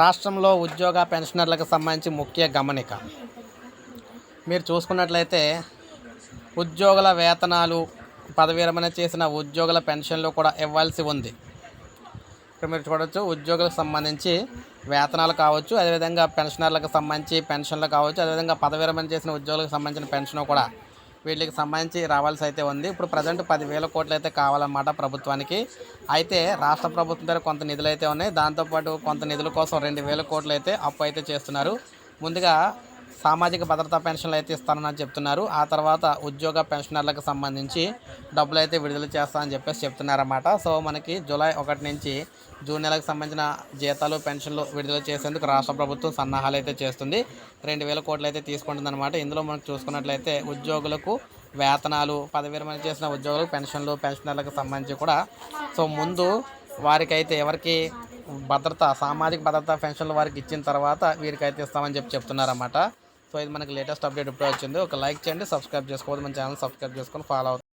రాష్ట్రంలో ఉద్యోగ పెన్షనర్లకు సంబంధించి ముఖ్య గమనిక. మీరు చూసుకున్నట్లయితే ఉద్యోగుల వేతనాలు పదవి విరమణ చేసిన ఉద్యోగుల పెన్షన్లు కూడా ఇవ్వాల్సి ఉంది. ఇక్కడ మీరు చూడవచ్చు ఉద్యోగులకు సంబంధించి వేతనాలు కావచ్చు అదేవిధంగా పెన్షనర్లకు సంబంధించి పెన్షన్లు కావచ్చు అదేవిధంగా పదవి చేసిన ఉద్యోగులకు సంబంధించిన పెన్షన్ కూడా వీటికి సంబంధించి రావాల్సి అయితే ఉంది. ఇప్పుడు ప్రజెంట్ పదివేల కోట్లు అయితే కావాలన్నమాట ప్రభుత్వానికి. అయితే రాష్ట్ర ప్రభుత్వం దగ్గర కొంత నిధులు అయితే ఉన్నాయి దాంతోపాటు కొంత నిధుల కోసం రెండు వేల కోట్లు అయితే అప్పు అయితే చేస్తున్నారు. ముందుగా సామాజిక భద్రతా పెన్షన్లు అయితే ఇస్తానని చెప్తున్నారు. ఆ తర్వాత ఉద్యోగ పెన్షనర్లకు సంబంధించి డబ్బులు అయితే విడుదల చేస్తామని చెప్పేసి చెప్తున్నారన్నమాట. సో మనకి జూలై ఒకటి నుంచి జూన్ నెలకు సంబంధించిన జీతాలు పెన్షన్లు విడుదల చేసేందుకు రాష్ట్ర ప్రభుత్వం సన్నాహాలు అయితే చేస్తుంది. రెండు వేల కోట్లు అయితే తీసుకుంటుందన్నమాట. ఇందులో మనం చూసుకున్నట్లయితే ఉద్యోగులకు వేతనాలు పదవి విరమణ చేసిన ఉద్యోగులకు పెన్షన్లు పెన్షనర్లకు సంబంధించి కూడా. సో ముందు వారికైతే ఎవరికి భద్రత సామాజిక భద్రత పెన్షన్లు వారికి ఇచ్చిన తర్వాత వీరికైతే ఇస్తామని చెప్పి చెప్తున్నారన్నమాట. సో ఇది మనకి లేటెస్ట్ అప్డేట్ ఇప్పుడే వచ్చింది. ఒక లైక్ చేయండి సబ్స్క్రైబ్ చేసుకోవద్దు. మన ఛానల్ సబ్స్క్రైబ్ చేసుకొని ఫాలో అవుతుంది